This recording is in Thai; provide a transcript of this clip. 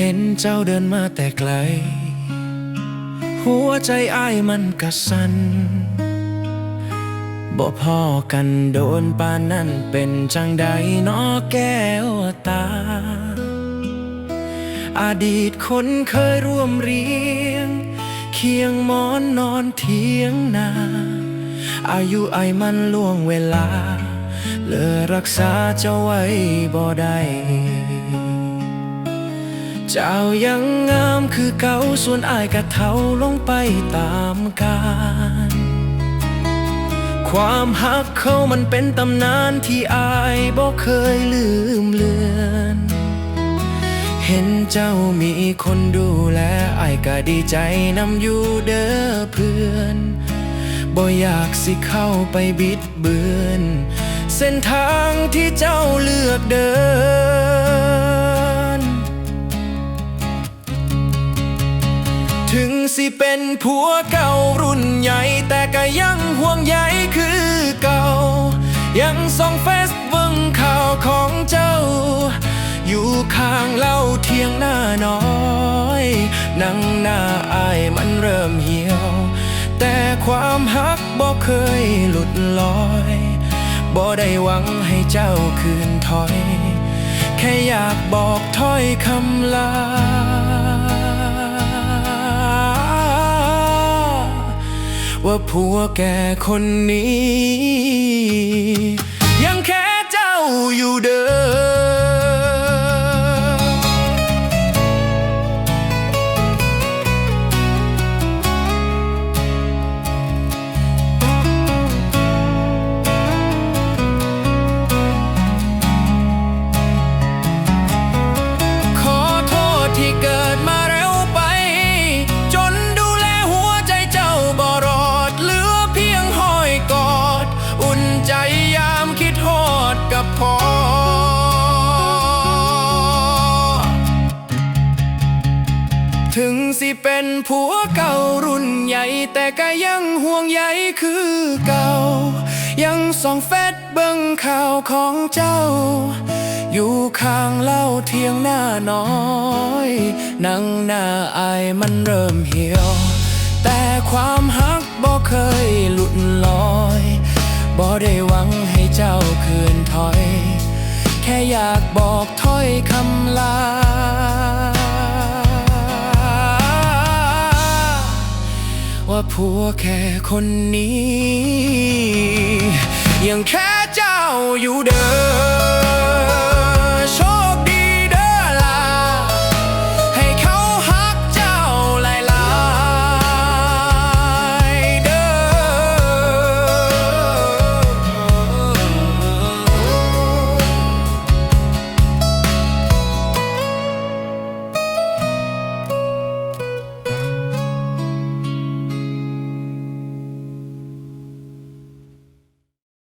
เห็นเจ้าเดินมาแต่ไกล หัวใจอ้ายมันกระสันบ่พอกันโดนปานนั้นเป็นจังใดนอแก้วตา อดีตคนเคยร่วมเรียง เคียงหมอนนอนเทียงนา อายุไอายมันล่วงเวลา เลือรักษาเจ้าไว้บ่ได้ เจ้ายังงามคือเก่าส่วนอายกะเทาลงไปตามกาลความหักเขามันเป็นตำนานที่อายบ่เคยลืมเลือน เห็นเจ้ามีคนดูแลอายก็ดีใจนำอยู่เด้อเพื่อนบ่อยากสิเข้าไปบิดเบือน เส้นทางที่เจ้าเลือกเดิน สิเป็นผัวเก่ารุ่นใหญ่ แต่ก็ยังห่วงใยคือเก่า ยังส่องเฟซเบิ่งข่าวของเจ้า อยู่ข้างเล่าเทียงหน้าน้อยนั่งหน้าอายมันเริ่มเหี่ยว แต่ความฮักบ่เคยหลุดลอยบ่ได้หวังให้เจ้าคืนถอย แค่อยากบอกถ้อยคำลา ว่าผัวแกคนนี้ ยังแค่เจ้าอยู่เดิ ถึงสิเป็นผัวเก่ารุ่นใหญ่ แต่ก็ยังห่วงใยคือเก่า ยังส่องเฟซเบิ่งข่าวของเจ้า อยู่ข้างเล่าเทียงหน้าน้อยนั่งหน้าอายมันเริ่มเหี่ยว แต่ความฮักบ่เคยหลุดลอยบ่ได้หวังให้เจ้าคืนถอย แค่อยากบอกถ้อยคำลาว่า ผัวแค่คนนี้ ยังแค่เจ้าอยู่เดิม